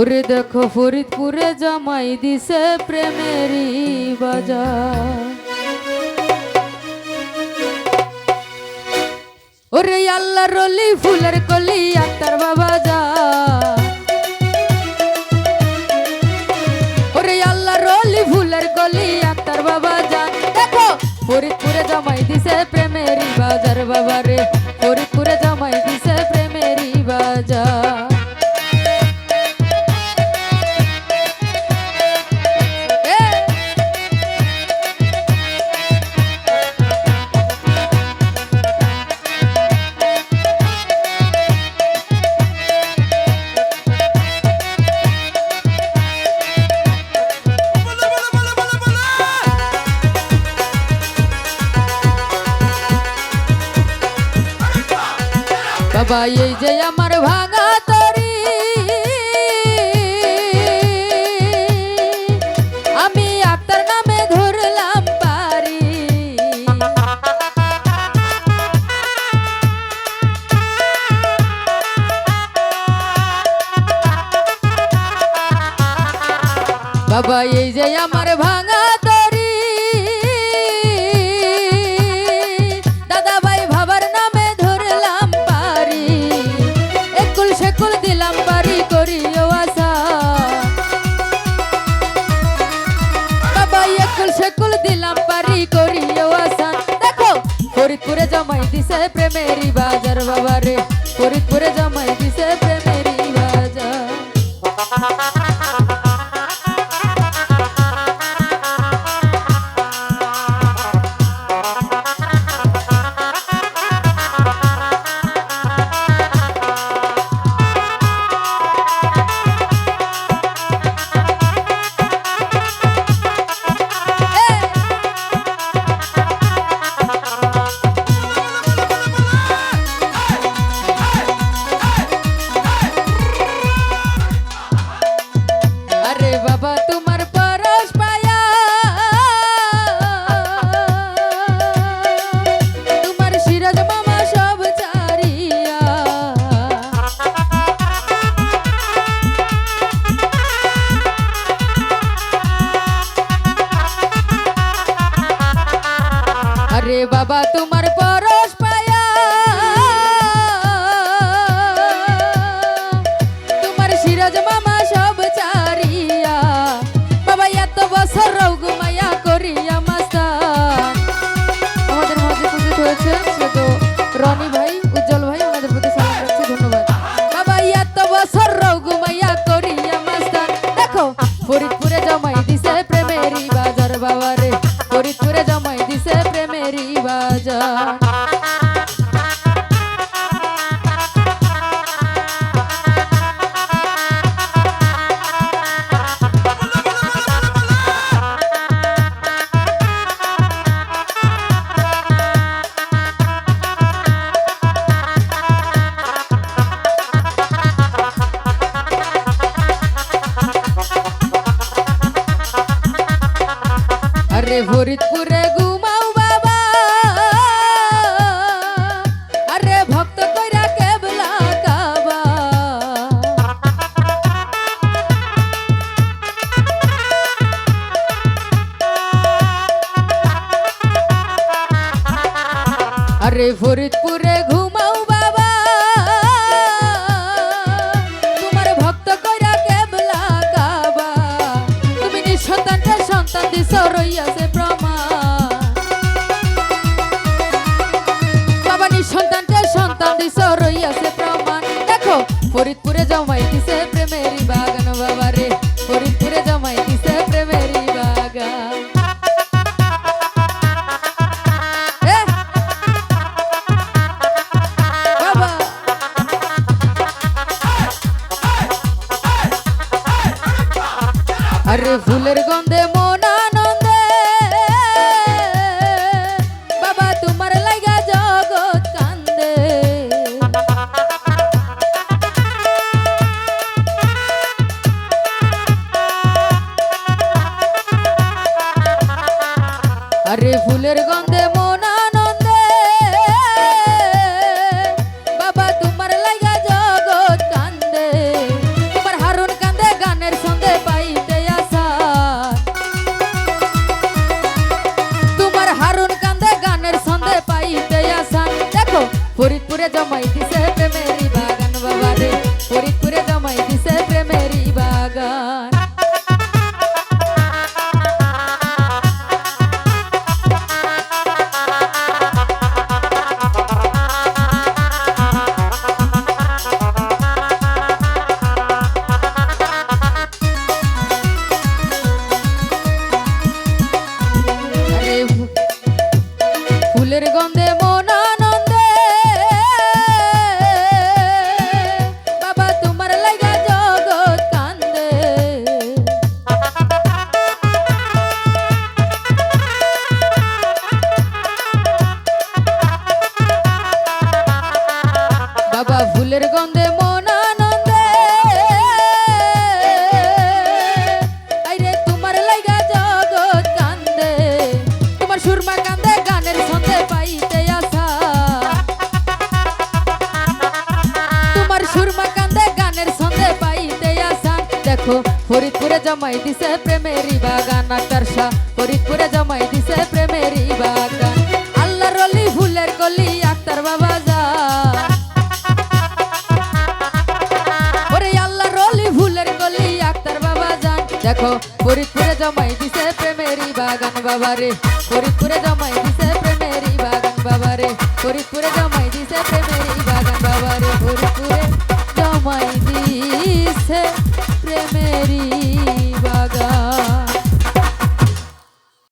ওরে দেখো ফরিদপুরে জামাই দিছে প্রেমেরই বাজার। ওরে আল্লাহ রলি ফুলের কলি আক্তার বাবা যা। ওরে আল্লাহ রলি ফুলের কলি আক্তার বাবা যা। দেখো ফরিদপুরে জামাই দিছে প্রেমেরই বাজার বাবা রে। বাবা এই যে আমার ভাঙা তরি। আমি আক্তার নামে ধরলাম পারি বাবা, এই যে আমার ভাঙা দিছে প্রেমেরই বাবা তোমার বাজার আরে ফরিদপুরে আরে ফরিদপুরে ঘুমাও বাবা। তোমার ভক্ত কইরা কেবলা কাবা। তুমি নিঃসন্তানটা সন্তান দিছ, রইয়াছে প্রমাণ বাবা নিঃসন্তানটা সন্তান দিছ, রইয়াছে প্রমাণ দেখো ফরিদপুরে জমাই দিছে প্রেমেরই বাগান বাবা রে ফরিদপুরে জমাই আরে ফুলের গন্ধে ফরিদপুরে জমাই দিছে প্রেমেরি দেখো, ফরিদপুরে জমাই দিছে প্রেমেরি বাগান আকার শাহ ফরিদপুরে জমাই দিছে প্রেমেরি বাগান। আল্লাহ রলি ফুলের কলি আক্তার বাবা যা। ওরে আল্লাহ রলি ফুলের আক্তার বাবা যান দেখো, ফরিদপুরে জমাই দিছে প্রেমেরি বাগান, বাবা রে। ফরিদপুরে জমাই দিছে প্রেমেরি বাগান, বাবা রে। ফরিদপুরে জমাই দিছে প্রেমেরি